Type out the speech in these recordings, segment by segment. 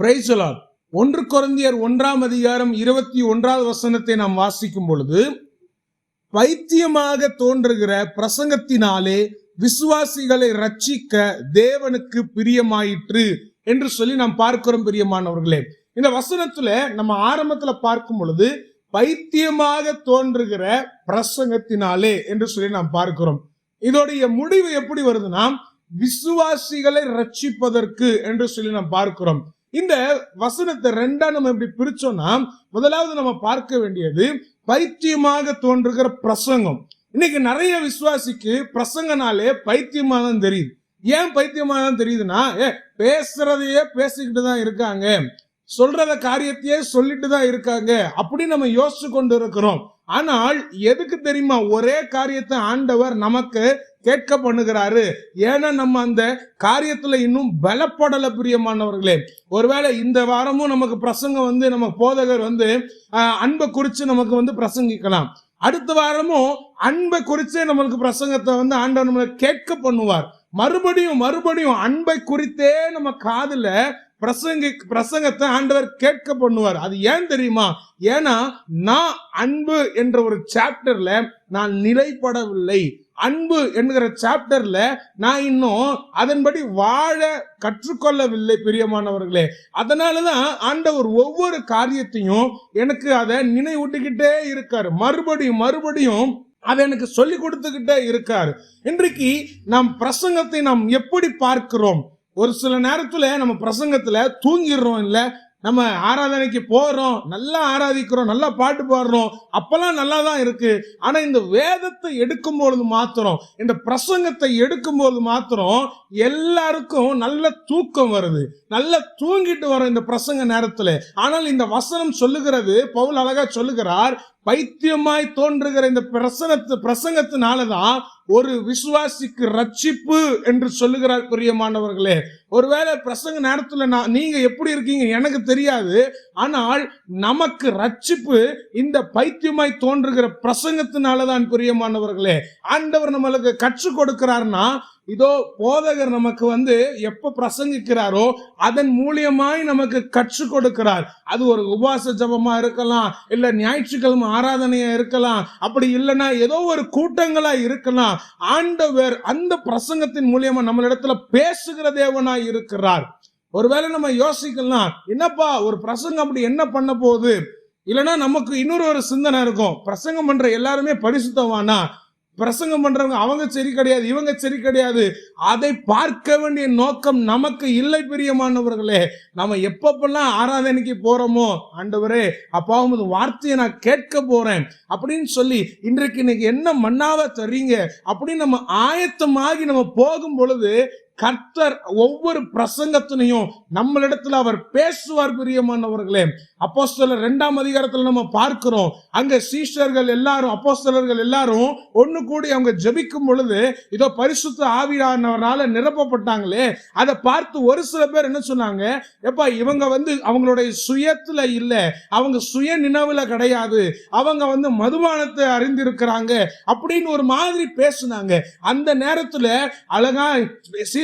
பிரைசலால் ஒன்று குறந்தியர் ஒன்றாம் அதிகாரம் இருபத்தி ஒன்றாவது வசனத்தை நாம் வாசிக்கும் பொழுது பைத்தியமாக தோன்றுகிற பிரசங்கத்தினாலே விசுவாசிகளை ரட்சிக்க தேவனுக்கு பிரியமாயிற்று என்று சொல்லி நாம் பார்க்கிறோம் பிரியமானவர்களே. இந்த வசனத்துல நம்ம ஆரம்பத்துல பார்க்கும் பொழுது பைத்தியமாக தோன்றுகிற பிரசங்கத்தினாலே என்று சொல்லி நாம் பார்க்கிறோம். இதோடைய முடிவு எப்படி வருதுன்னா விசுவாசிகளை ரட்சிப்பதற்கு என்று சொல்லி நாம் பார்க்கிறோம். இந்த வசனத்தை ரெண்டா நம்ம இப்படி பிரிச்சோம்னா முதலாவது நம்ம பார்க்க வேண்டியது பைத்தியமாக தோன்றுகிற பிரசங்கம். இன்னைக்கு நிறைய விசுவாசிக்கு பிரசங்கனாலே பைத்தியமாக தான் தெரியுது. ஏன் பைத்தியமாக தான் தெரியுதுன்னா ஏ பேசுறதையே பேசிக்கிட்டு தான் இருக்காங்க. சொல்றத காரியத்தையே சொல்லிட்டு தான் இருக்காங்க. அப்படி நம்ம யோசிச்சு கொண்டு இருக்கிறோம். ஆனால் எதுக்கு தெரியுமா? ஒரே காரியத்தை ஆண்டவர் நமக்கு கேட்க பண்ணுகிறாரு. ஏன்னா நம்ம அந்த காரியத்துல இன்னும் பலப்படல பிரியமானவர்களே. ஒருவேளை இந்த வாரமும் நமக்கு பிரசங்கம் வந்து நம்ம போதகர் வந்து அன்பை குறித்து நமக்கு வந்து பிரசங்கிக்கலாம். அடுத்த வாரமும் அன்பை குறித்தே நம்மளுக்கு பிரசங்கத்தை வந்து ஆண்டவர் நம்மளை கேட்க பண்ணுவார். மறுபடியும் மறுபடியும் அன்பை குறித்தே நம்ம காதில் பிரசங்க பிரசங்கத்தை ஆண்டவர் கேட்க பண்ணுவார். அது ஏன் தெரியுமா? ஏன்னா நான் அன்பு என்ற ஒரு சாப்டர்ல நான் நிலைப்படவில்லை. அன்பு என்கிற சாப்டர்ல நான் இன்னும் அதன்படி வாழ கற்றுக்கொள்ளவில்லை பிரியமானவர்களே. அதனாலதான் ஆண்டவர் ஒவ்வொரு காரியத்தையும் எனக்கு அதை நினைவூட்டிக்கிட்டே இருக்காரு. மறுபடியும் மறுபடியும் அதை எனக்கு சொல்லி கொடுத்துக்கிட்டே இருக்காரு. இன்றைக்கு நாம் பிரசங்கத்தை நாம் எப்படி பார்க்கிறோம்? ஒரு சில நேரத்தில் நம்ம பிரசங்கத்தில் தூங்கிடுறோம் இல்லை நம்ம ஆராதனைக்கு போகிறோம் நல்லா ஆராதிக்கிறோம் நல்லா பாட்டு பாடுறோம் அப்பெல்லாம் நல்லா தான் இருக்கு. ஆனால் இந்த வேதத்தை எடுக்கும் பொழுது மாத்திரம் இந்த பிரசங்கத்தை எடுக்கும் போது மாத்திரம் எல்லாருக்கும் நல்ல தூக்கம் வருது. நல்லா தூங்கிட்டு வரும் இந்த பிரசங்க நேரத்தில். ஆனால் இந்த வசனம் சொல்லுகிறது பவுல் அழகா சொல்லுகிறார் பைத்தியமாய் தோன்றுகிற இந்த பிரசனத்து பிரசங்கத்தினாலதான் ஒரு விசுவாசிக்கு ரட்சிப்பு என்று சொல்லுகிறார் பிரியமானவர்களே. ஒருவேளை பிரசங்க நேரத்தில் நான் நீங்க எப்படி இருக்கீங்க எனக்கு தெரியாது. ஆனால் நமக்கு ரட்சிப்பு இந்த பைத்தியமாய் தோன்றுகிற பிரசங்கத்தினால தான் பிரியமானவர்களே. ஆண்டவர் நம்மளுக்கு கற்றுக் கொடுக்கிறார்னா இதோ போதகர் நமக்கு வந்து எப்ப பிரசங்கிக்கிறாரோ அதன் மூலியமாய் நமக்கு கற்றுக் கொடுக்கிறார். அது ஒரு உபாச ஜபமா இருக்கலாம் இல்ல ஞாயிற்றுக்கிழமை ஆராதனையா இருக்கலாம் அப்படி இல்லைன்னா ஏதோ ஒரு கூட்டங்களா இருக்கலாம். ஆண்டவர் அந்த பிரசங்கத்தின் மூலியமா நம்மளிடத்துல பேசுகிற தேவனாய் இருக்கிறார். ஒருவேளை நம்ம யோசிக்கலாம் என்னப்பா ஒரு பிரசங்கம் அப்படி என்ன பண்ண போகுது? இல்லைன்னா நமக்கு இன்னொரு ஒரு சிந்தனை இருக்கும். பிரசங்கம் பண்ற எல்லாருமே பரிசுத்தவானா? பிரசங்கம் பண்றவங்க அவங்க சரி கிடையாது இவங்க சரி கிடையாது. அதை பார்க்க வேண்டிய நோக்கம் நமக்கு இல்லை பிரியமானவர்களே. நம்ம எப்பப்பெல்லாம் ஆராதனைக்கு போறோமோ ஆண்டவரே அப்பாவும் உமது வார்த்தையை நான் கேட்க போறேன் அப்படின்னு சொல்லி இன்றைக்கு இன்னைக்கு என்ன மண்ணாவ தரீங்க அப்படின்னு நம்ம ஆயத்தமாகி நம்ம போகும் பொழுது கர்த்தர் ஒவ்வொரு பிரசங்கத்தினையும் நம்மளிடத்துல அவர் பேசுவார் பிரியமானவர்களே. அப்போஸ்தலர் ரெண்டாம் அதிகாரத்தில் நம்ம பார்க்கிறோம். அங்க சீஷர்கள் எல்லாரும் அப்போஸ்தலர்கள் எல்லாரும் ஒன்று கூடி அவங்க ஜபிக்கும் பொழுது இதோ பரிசுத்த ஆவியானவரால் நிரப்பப்பட்டாங்களே. அதை பார்த்து ஒரு சில பேர் என்ன சொன்னாங்க எப்பா இவங்க வந்து அவங்களுடைய சுயத்துல இல்லை. அவங்க சுய நினைவுல கிடையாது. அவங்க வந்து மதுபானத்தை அறிந்திருக்கிறாங்க. அப்படின்னு ஒரு மாதிரி பேசுனாங்க. அந்த நேரத்தில் அழகா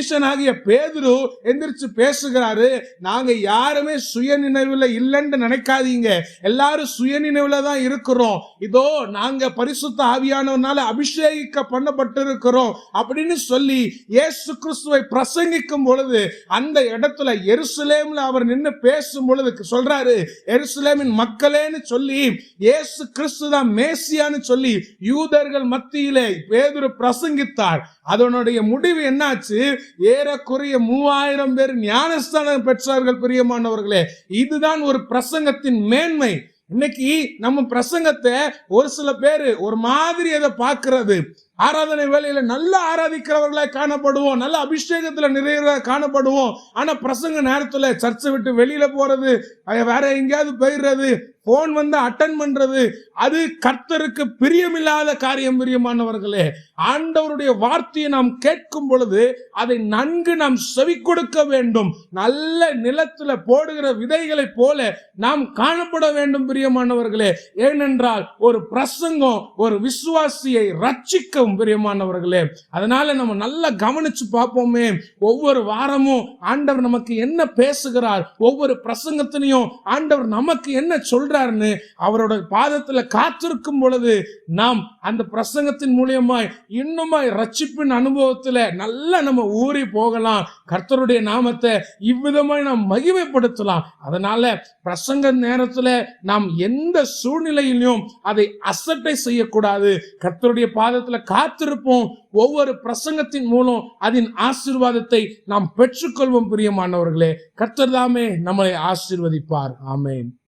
சீஷனாகிய பேதுரு எந்திரிச்சு பேசுகிறாரு நாங்க யாருமே சுய நினைவுல இல்லைன்னு நினைக்காதீங்க. எல்லாரும் சுய நினைவுல தான் இருக்கிறோம். இதோ நாங்க பரிசுத்த ஆவியானவனால அபிஷேகிக்க பண்ணப்பட்டிருக்கிறோம். அப்படின்னு சொல்லி இயேசு கிறிஸ்துவை பிரசங்கிக்கும் பொழுது அந்த இடத்துல எருசலேம்ல அவர் நின்று பேசும் பொழுது சொல்றாரு எருசலேமின் மக்களேன்னு சொல்லி இயேசு கிறிஸ்து தான் மேசியான்னு சொல்லி யூதர்கள் மத்தியிலே பேதுரு பிரசங்கித்தார். அதனுடைய முடிவு என்னாச்சு? ஏறக்குறைய மூவாயிரம் பேர் ஞானஸ்தானம் பெற்றார்கள் பிரியமானவர்களே இதுதான் ஒரு பிரசங்கத்தின் மேன்மை. இன்னைக்கு நம்ம பிரசங்கத்தை ஒரு சில பேர் ஒரு மாதிரி அதை பார்க்கறது. ஆராதனை வேலையில நல்லா ஆராதிக்கிறவர்களாக காணப்படுவோம். நல்ல அபிஷேகத்துல நிறைய காணப்படுவோம். ஆனா பிரசங்க நேரத்துல சர்ச்சை விட்டு வெளியில போறது வேற எங்கேயாவது போயிடுறது போன் வந்து அட்டன் பண்றது அது கர்த்தருக்கு பிரியமில்லாத காரியம் பிரியமானவர்களே ஆண்டவருடைய வார்த்தையை நாம் கேட்கும் பொழுது அதை நன்கு நாம் செவி கொடுக்க வேண்டும். நல்ல நிலத்துல போடுகிற விதைகளைப் போல நாம் காணப்பட வேண்டும் பிரியமானவர்களே. ஏனென்றால் ஒரு பிரசங்கம் ஒரு விசுவாசியை ரட்சிக்க ரட்சிக்கவும் பிரியமானவர்களே. அதனால நம்ம நல்லா கவனிச்சு பார்ப்போமே. ஒவ்வொரு வாரமும் ஆண்டவர் நமக்கு என்ன பேசுகிறார்? ஒவ்வொரு பிரசங்கத்திலையும் ஆண்டவர் நமக்கு என்ன சொல்றாருன்னு அவரோட பாதத்துல காத்திருக்கும் பொழுது நாம் அந்த பிரசங்கத்தின் மூலியமாய் இன்னுமாய் ரட்சிப்பின் அனுபவத்துல நல்லா நம்ம ஊறி போகலாம். கர்த்தருடைய நாமத்தை இவ்விதமாய் நாம் மகிமைப்படுத்தலாம். அதனால பிரசங்க நேரத்துல நாம் எந்த சூழ்நிலையிலும் அதை அசட்டை செய்யக்கூடாது. கர்த்தருடைய பாதத்துல காத்திருப்போம். ஒவ்வொரு பிரசங்கத்தின் மூலம் அதன் ஆசீர்வாதத்தை நாம் பெற்றுக்கொள்வோம் பிரியமானவர்களே. கர்த்தர் தாமே நம்மளை ஆசீர்வதிப்பார். ஆமேன்.